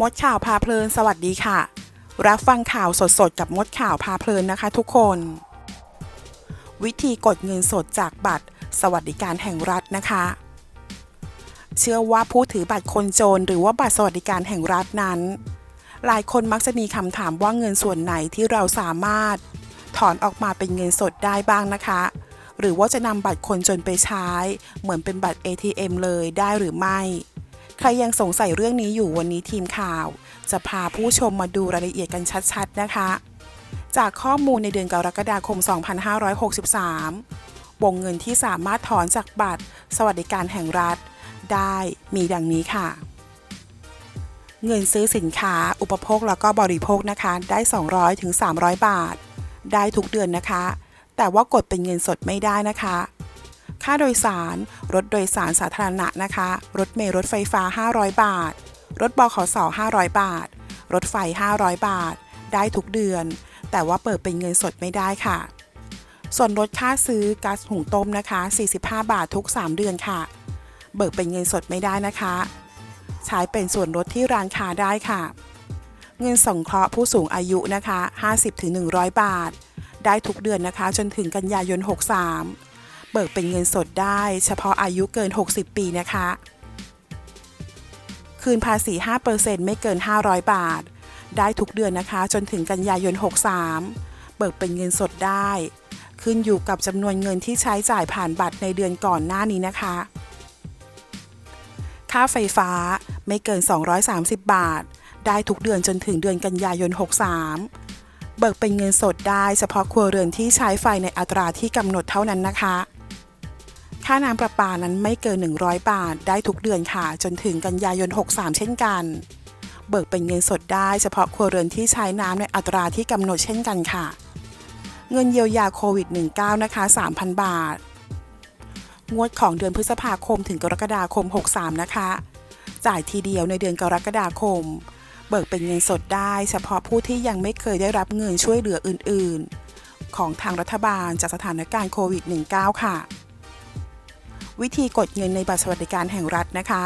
มดข่าวพาเพลินสวัสดีค่ะ รับฟังข่าวสดๆ กับมดข่าวพาเพลินนะคะทุกคน วิธีกดเงินสดจากบัตร สวัสดิการแห่งรัฐนะคะ เชื่อว่าผู้ถือบัตรคนจนหรือว่าบัตรสวัสดิการแห่งรัฐนั้น หลายคนมักจะมีคำถามว่าเงินส่วนไหนที่เราสามารถ ถอนออกมาเป็นเงินสดได้บ้างนะคะ หรือว่าจะนำบัตรคนจนไปใช้ เหมือนเป็นบัตร ATM เลยได้หรือไม่ ใครยังสงสัยเรื่องนี้อยู่วันนี้ทีมข่าว จะพาผู้ชมมาดูรายละเอียดกันชัดๆนะคะ จากข้อมูลในเดือนกรกฎาคม 2563 วงเงินที่สามารถถอนจากบัตร สวัสดิการแห่งรัฐ ได้มีดังนี้ค่ะ เงินซื้อสินค้าอุปโภคแล้วก็บริโภคนะคะ ได้ 200ถึง300 บาท ได้ทุกเดือนนะคะ แต่ว่ากดเป็นเงินสดไม่ได้นะคะ ค่าโดยสาร รถโดยสารสาธารณะนะคะ รถเมล์รถไฟฟ้า 500 บาท รถบขส500 บาท รถไฟ 500 บาท ได้ทุกเดือน แต่ว่าเปิดเป็นเงินสดไม่ได้ค่ะ ส่วนลดค่าซื้อก๊าซหุงต้มนะคะ 45 บาททุก 3 เดือนค่ะ เบิกเป็นเงินสดไม่ได้นะคะ ใช้เป็นส่วนลดที่ร้านค้าได้ค่ะ เงินสงเคราะห์ผู้สูงอายุนะคะ 50-100 บาท ได้ทุกเดือนนะคะ จนถึงกันยายน 63 เบิกเป็นเงินสดได้ เฉพาะอายุเกิน 60 ปีนะคะ คืนภาษี 5%ไม่เกิน 500 บาท ได้ทุกเดือนนะคะ จนถึงกันยายน 63 เบิกเป็นเงินสดได้ ขึ้นอยู่กับจำนวนเงินที่ใช้จ่ายผ่านบัตรในเดือนก่อนหน้านี้นะคะ ค่าไฟฟ้าไม่เกิน 230 บาท ได้ทุกเดือนจนถึงเดือนกันยายน 63เบิกเป็นเงินสดได้เฉพาะครัวเรือนที่ใช้ไฟในอัตราที่กำหนดเท่านั้นนะคะ ค่าน้ำประปานั้นไม่เกิน 100 บาท ได้ทุกเดือนค่ะ จนถึงกันยายน 63 เช่นกัน เบิกเป็นเงินสดได้เฉพาะครัวเรือนที่ใช้น้ำในอัตราที่กำหนดเช่นกันค่ะ เงินเยียวยาโควิด -19 นะคะ 3,000 บาท งวดของเดือนพฤษภาคมถึงกรกฎาคม 63 นะคะ จ่ายทีเดียวในเดือนกรกฎาคม เบิกเป็นเงินสดได้ เฉพาะผู้ที่ยังไม่เคยได้รับเงินช่วยเหลืออื่น ๆ ของทางรัฐบาลจากสถานการณ์โควิด -19 ค่ะ วิธีกดเงินในบัตรสวัสดิการแห่งรัฐนะคะ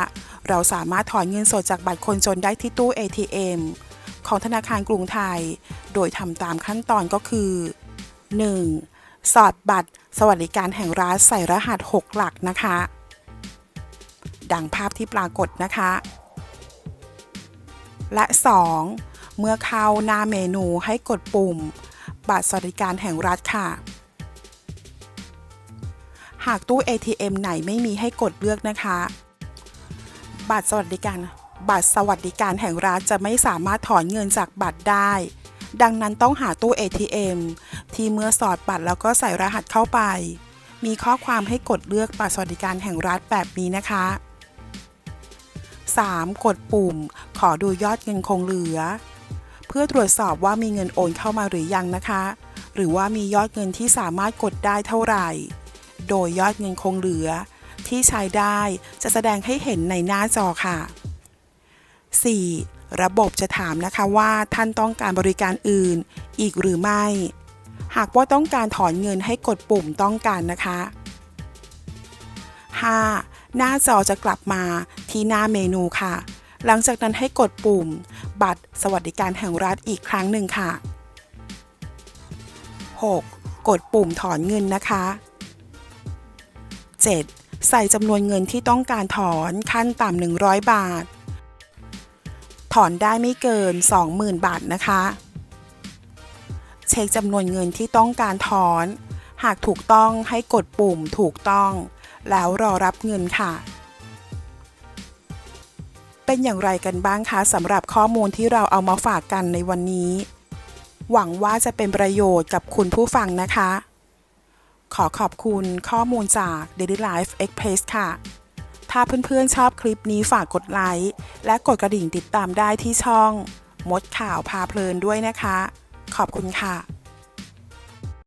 เราสามารถถอนเงินสดจากบัตรคนจนได้ที่ตู้ ATM ของธนาคารกรุงไทย โดยทำตามขั้นตอนก็คือ 1. สอดบัตรสวัสดิการแห่งรัฐใส่รหัส 6 หลักนะคะ ดังภาพที่ปรากฏนะคะ และ 2. เมื่อเข้าหน้าเมนูให้กดปุ่ม บัตรสวัสดิการแห่งรัฐค่ะ หากตู้ ATM ไหนไม่มีให้กดเลือกนะคะ บัตรสวัสดิการ บัตรสวัสดิการแห่งรัฐจะไม่สามารถถอนเงินจากบัตรได้ ดังนั้นต้องหาตู้ ATM ที่เมื่อสอดบัตรแล้วก็ใส่รหัสเข้าไป มีข้อความให้กดเลือกบัตรสวัสดิการแห่งรัฐแบบนี้นะคะ 3. กดปุ่ม ขอดูยอดเงินคงเหลือ เพื่อตรวจสอบว่ามีเงินโอนเข้ามาหรือยังนะคะ หรือว่ามียอดเงินที่สามารถกดได้เท่าไหร่ โดยยอดเงินคงเหลือ ที่ใช้ได้จะแสดงให้เห็นในหน้าจอค่ะ 4. ระบบจะถามนะคะว่าท่านต้องการบริการอื่นอีกหรือไม่ หากว่าต้องการถอนเงินให้กดปุ่มต้องการนะคะ 5. หน้าจอจะกลับมาที่หน้าเมนูค่ะ หลังจากนั้นให้กดปุ่ม บัตรสวัสดิการแห่งรัฐอีกครั้งหนึ่งค่ะ 6. กดปุ่มถอนเงินนะคะ 7. ใส่จำนวนเงินที่ต้องการถอนขั้นต่ำ100 บาท ถอนได้ไม่เกิน 20,000 บาทนะคะ เช็คจำนวนเงินที่ต้องการถอน หากถูกต้องให้กดปุ่มถูกต้อง แล้วรอรับเงินค่ะ เป็นอย่างไรกันบ้างคะสำหรับข้อมูลที่เราเอามาฝากกันในวันนี้ หวังว่าจะเป็นประโยชน์กับคุณผู้ฟังนะคะ ขอขอบคุณข้อมูลจาก Daily Life Express ค่ะ ถ้าเพื่อนๆชอบคลิปนี้ฝากกดไลค์ และกดกระดิ่งติดตามได้ที่ช่อง มดข่าวพาเพลินด้วยนะคะ ขอบคุณค่ะ